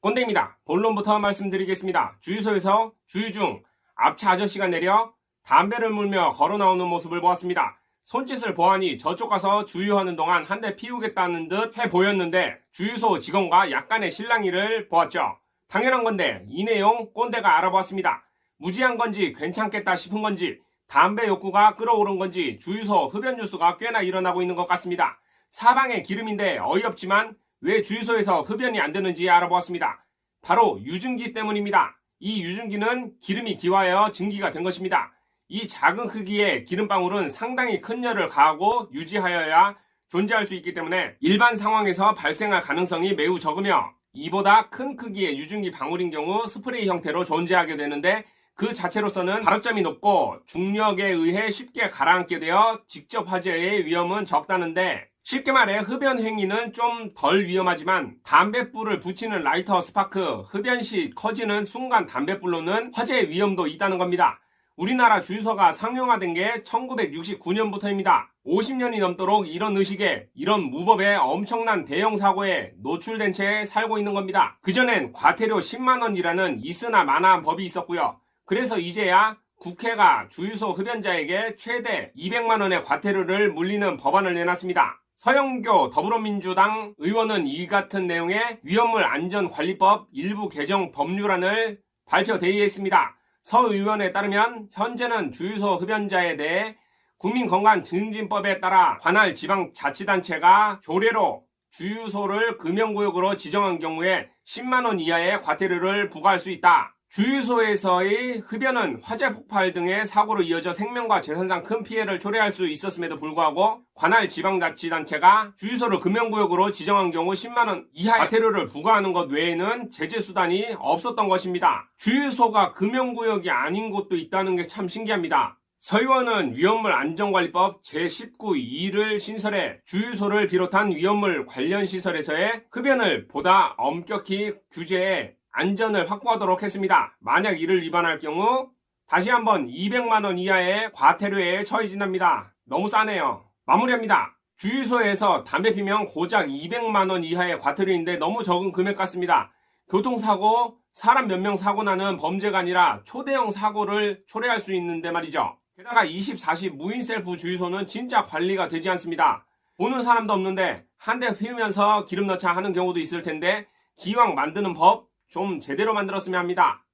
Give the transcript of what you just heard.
꼰대입니다. 본론부터 말씀드리겠습니다. 주유소에서 주유 중 앞차 아저씨가 내려 담배를 물며 걸어 나오는 모습을 보았습니다. 손짓을 보아니 저쪽 가서 주유하는 동안 한 대 피우겠다는 듯 해 보였는데 주유소 직원과 약간의 실랑이를 보았죠. 당연한 건데 이 내용 꼰대가 알아보았습니다. 무지한 건지 괜찮겠다 싶은 건지 담배 욕구가 끌어오른 건지 주유소 흡연 뉴스가 꽤나 일어나고 있는 것 같습니다. 사방에 기름인데 어이없지만 왜 주유소에서 흡연이 안 되는지 알아보았습니다. 바로 유증기 때문입니다. 이 유증기는 기름이 기화하여 증기가 된 것입니다. 이 작은 크기의 기름방울은 상당히 큰 열을 가하고 유지하여야 존재할 수 있기 때문에 일반 상황에서 발생할 가능성이 매우 적으며 이보다 큰 크기의 유증기 방울인 경우 스프레이 형태로 존재하게 되는데 그 자체로서는 발화점이 높고 중력에 의해 쉽게 가라앉게 되어 직접 화재의 위험은 적다는데 쉽게 말해 흡연 행위는 좀 덜 위험하지만 담뱃불을 붙이는 라이터 스파크 흡연 시 커지는 순간 담뱃불로는 화재의 위험도 있다는 겁니다. 우리나라 주유소가 상용화된 게 1969년부터입니다. 50년이 넘도록 이런 의식에 이런 무법에 엄청난 대형 사고에 노출된 채 살고 있는 겁니다. 그전엔 과태료 10만원이라는 있으나 마나한 법이 있었고요. 그래서 이제야 국회가 주유소 흡연자에게 최대 200만원의 과태료를 물리는 법안을 내놨습니다. 서영교 더불어민주당 의원은 이 같은 내용의 위험물 안전관리법 일부 개정 법률안을 발표 대의했습니다. 서 의원에 따르면 현재는 주유소 흡연자에 대해 국민건강증진법에 따라 관할 지방자치단체가 조례로 주유소를 금연구역으로 지정한 경우에 10만원 이하의 과태료를 부과할 수 있다. 주유소에서의 흡연은 화재 폭발 등의 사고로 이어져 생명과 재산상 큰 피해를 초래할 수 있었음에도 불구하고 관할 지방자치단체가 주유소를 금연구역으로 지정한 경우 10만원 이하의 과태료를 부과하는 것 외에는 제재 수단이 없었던 것입니다. 주유소가 금연구역이 아닌 곳도 있다는 게 참 신기합니다. 서 의원은 위험물 안전관리법 제19.2를 신설해 주유소를 비롯한 위험물 관련 시설에서의 흡연을 보다 엄격히 규제해 안전을 확보하도록 했습니다. 만약 이를 위반할 경우 다시 한번 200만원 이하의 과태료에 처해진답니다. 너무 싸네요. 마무리합니다. 주유소에서 담배 피면 고작 200만원 이하의 과태료인데 너무 적은 금액 같습니다. 교통사고, 사람 몇 명 사고 나는 범죄가 아니라 초대형 사고를 초래할 수 있는데 말이죠. 게다가 24시 무인 셀프 주유소는 진짜 관리가 되지 않습니다. 보는 사람도 없는데 한대 피우면서 기름 넣자 하는 경우도 있을 텐데 기왕 만드는 법 좀 제대로 만들었으면 합니다.